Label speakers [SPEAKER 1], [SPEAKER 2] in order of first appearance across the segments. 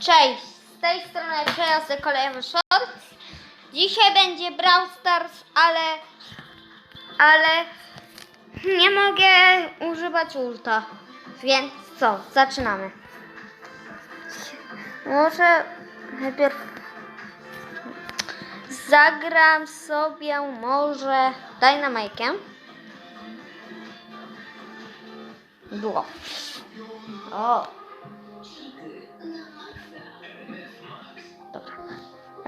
[SPEAKER 1] Cześć, z tej strony przejazdy kolejowy shorts. Dzisiaj będzie Brawl Stars, ale ale nie mogę używać ulta. Więc co, zaczynamy. Może najpierw zagram sobie może Dynamike'em. Było. O.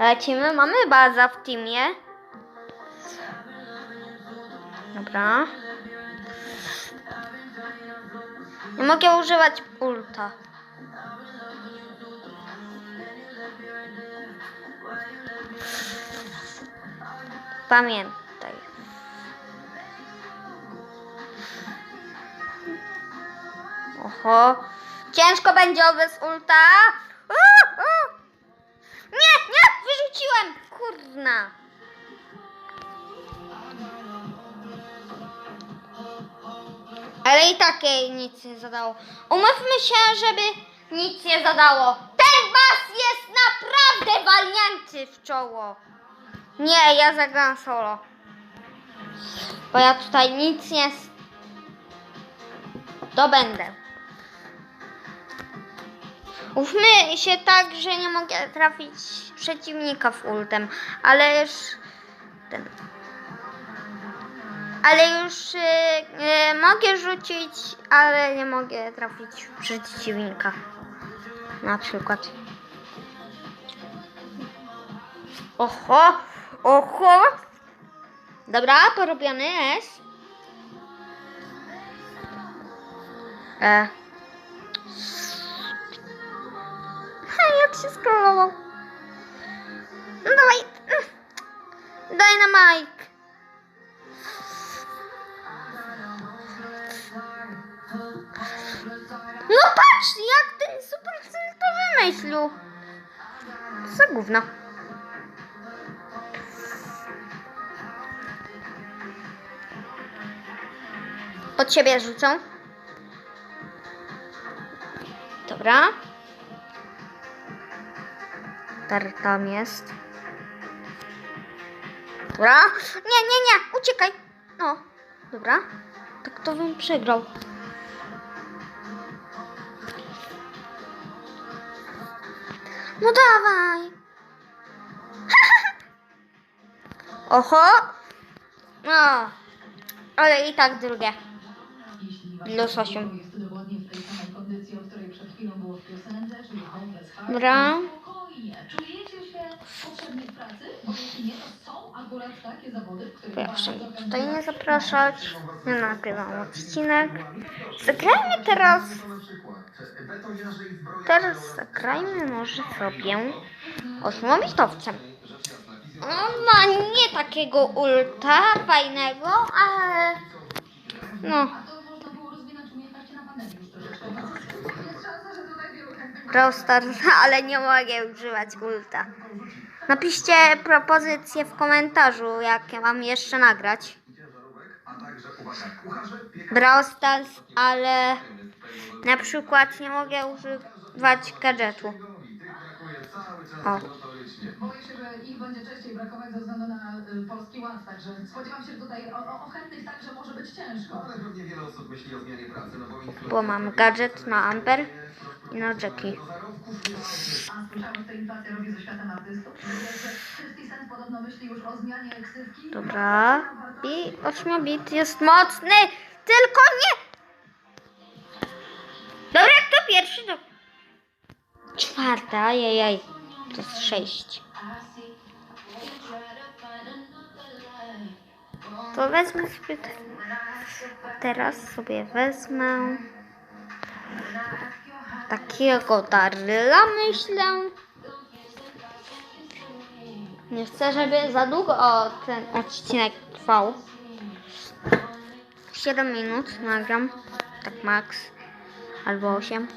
[SPEAKER 1] Lecimy. Mamy baza w teamie. Dobra. Nie mogę używać ulta. Pamiętaj. Oho. Ciężko będzie bez ulta. U, u. Nie, nie, wyrzuciłem. Kurna. Ale i tak jej nic nie zadało. Umówmy się, żeby nic nie zadało. Ten bas jest naprawdę walnięty w czoło. Nie, ja zagram solo. Bo ja tutaj nic nie... s- To będę. Ufmy się tak, że nie mogę trafić przeciwnika w ultem, ale już ten. Ale już y, mogę rzucić, ale nie mogę trafić w przeciwnika. Na przykład. Oho, oho. Dobra, porobiony jest. E. się scrollował. No dawaj. Daj na Mike. No patrz, jak ten super to wymyślił. Za gówno. Pod siebie rzucą. Dobra. Tar tam jest. Dobra. Nie, nie, nie. Uciekaj. No. Dobra. Tak to bym przegrał. No dawaj. Oho. No. Ale i tak drugie. Plus osiem.
[SPEAKER 2] Jest
[SPEAKER 1] mnie tutaj nie zapraszać. Nie nagrywam odcinek. Zagrajmy teraz. Teraz zagrajmy może sobie ośmiomitowcem. On ma nie takiego ulta fajnego, ale no. Brawl ale nie mogę używać ulta. Napiszcie propozycje w komentarzu, jakie mam jeszcze nagrać. Brawl ale na przykład nie mogę używać gadżetu. O,
[SPEAKER 2] Boję się, że ich będzie częściej brakować ze względu na y, polski ład, także spodziewam się tutaj o, o, o chętnych tak, że może być ciężko.
[SPEAKER 3] Ale pewnie wiele osób myśli o zmianie pracy, no bo inflacja-
[SPEAKER 1] bo mam gadżet na Amber i na Jackie.
[SPEAKER 3] Do zarobków nie
[SPEAKER 2] A słyszałeś, co inflacja robi ze światem artystów? Wiesz, że 50 Cent podobno myśli już o zmianie ksywki?
[SPEAKER 1] Dobra. I 8 bit jest mocny, tylko nie! Dobra, kto pierwszy? To... Czwarta, jejej. To jest sześć. To wezmę sobie... te- Teraz sobie wezmę... Takiego daryla, myślę. Nie chcę, żeby za długo ten odcinek trwał. 7 minut nagram. Tak max. Albo 8.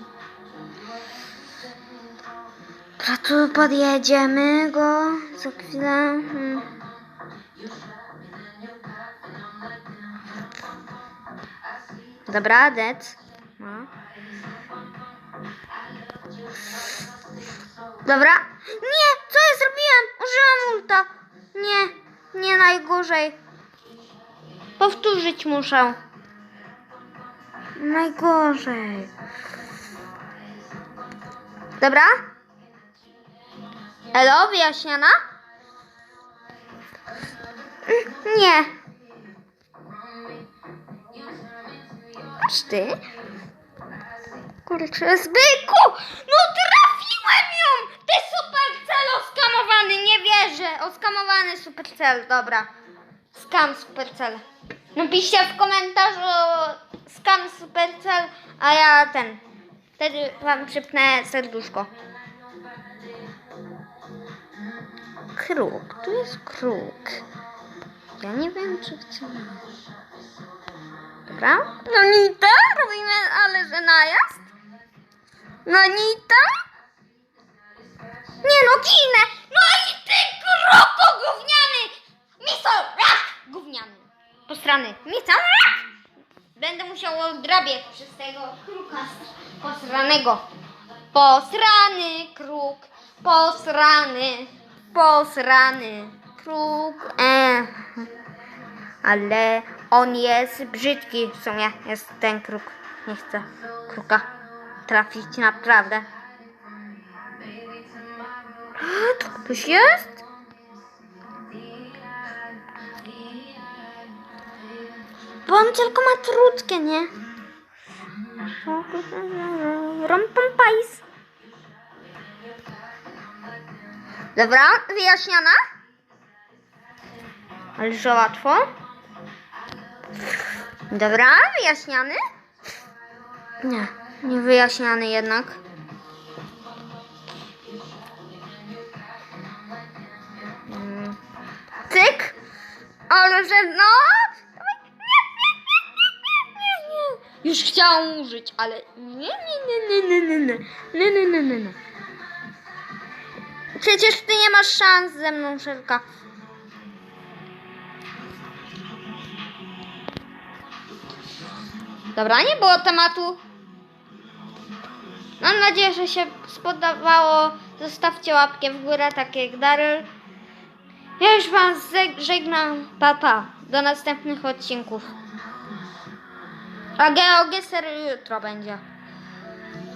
[SPEAKER 1] A tu podjedziemy go za chwilę. Hmm. Dobra, dead. No. Dobra. Nie, co ja zrobiłem? Użyłam ulta. Nie, nie najgorzej. Powtórzyć muszę. Najgorzej. Dobra? Elo, wyjaśniona? Mm, Nie. Ty? Kurczę, zbyku! No trafiłem ją! Ty supercel oskamowany, nie wierzę! Oskamowany supercel, dobra. Skam supercel. Napiszcie w komentarzu skam supercel, a ja ten. Wtedy wam przypnę serduszko. Kruk, tu jest kruk. Ja nie wiem, czy chcę. Dobra. No Nita, robimy, ale że najazd. No Nita. Nie no, ginę. No i ty kroko gówniany. Miso, rak, gówniany. Postrany. Miso, rak. Będę musiał odrabiać przez tego kruka posranego. Posrany kruk, posrany, posrany kruk. E. Ale on jest brzydki w sumie, jest ten kruk. Nie chcę kruka trafić naprawdę. Tu ktoś jest? Bo on tylko ma trutkę, nie? Rompampajs. Dobra, wyjaśniona? Ale że łatwo. Dobra, wyjaśniany? Nie, nie wyjaśniany jednak. Mm. Cyk! Ale że no! Już chciałam użyć, ale nie, nie, nie, nie, nie, nie, nie, nie, nie, nie, nie. Przecież ty nie masz szans ze mną, Szelka. Dobra, nie było tematu. Mam nadzieję, że się spodobało. Zostawcie łapkę w górę, tak jak Daryl. Ja już wam żegnam. Papa. Pa. Do następnych odcinków. A GeoGeser jutro będzie.